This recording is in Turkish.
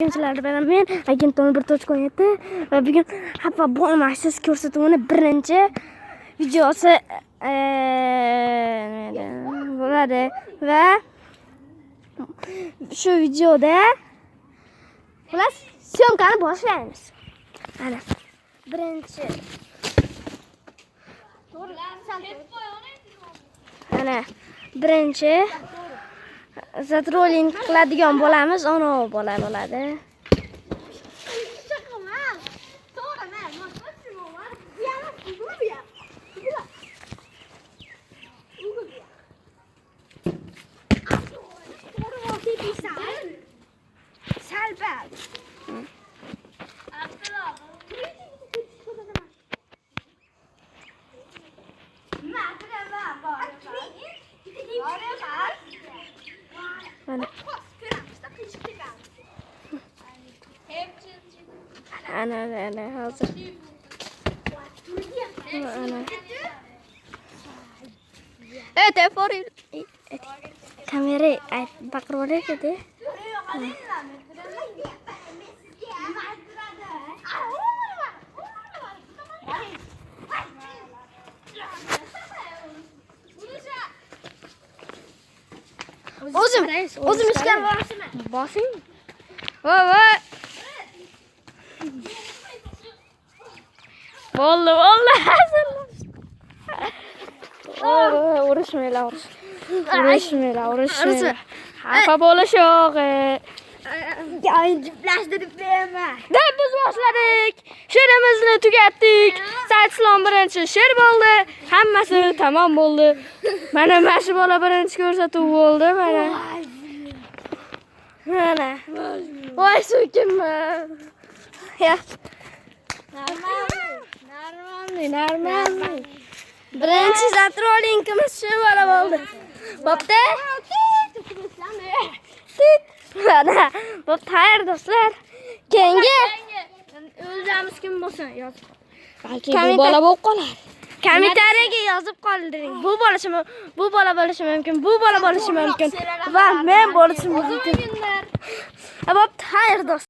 Gençler ben men agentoni bir tochka o'ynayapti va bugun hapa bo'lmasiz ko'rsatuvini birinchi videosi bo'ladi va shu videoda xullas syomkani boshlaymiz mana birinchi mana birinchi zatroling qiladigan bolamiz ono bola bo'ladi Var det her? Mana ana ana ana hozir ana e telefon kamera baqirib olayapti o'zim o'zim ishga bosing voy voy bo'ldi bo'ldi urushmanglar urushmanglar urushmanglar xafa bo'lish yo'q Jiplashtirib beraman. deb biz boshladik she'rimizni tugatdik islom birinchi she'r bo'ldi hammasi tamom bo'ldi mana mana shu bola birinchi ko'rsatuv bo'ldi mana mana voy so'kinman Ya. Normalniy, normalniy. Birinchi zatrolinkimiz shu bola bo'ldi. Bo'pti? Mana, bo'pti, xayr do'stlar. Keyingi o'lamiz kim bo'lsin yozib. Balki bu bola bo'lib qolar. Kommentariyaga yozib qoldiring. Bu bo'lishi bu bola bo'lishi mumkin, bu bola bo'lishi mumkin va men bo'lishim mumkin. Bo'pti, xayr do'stlar.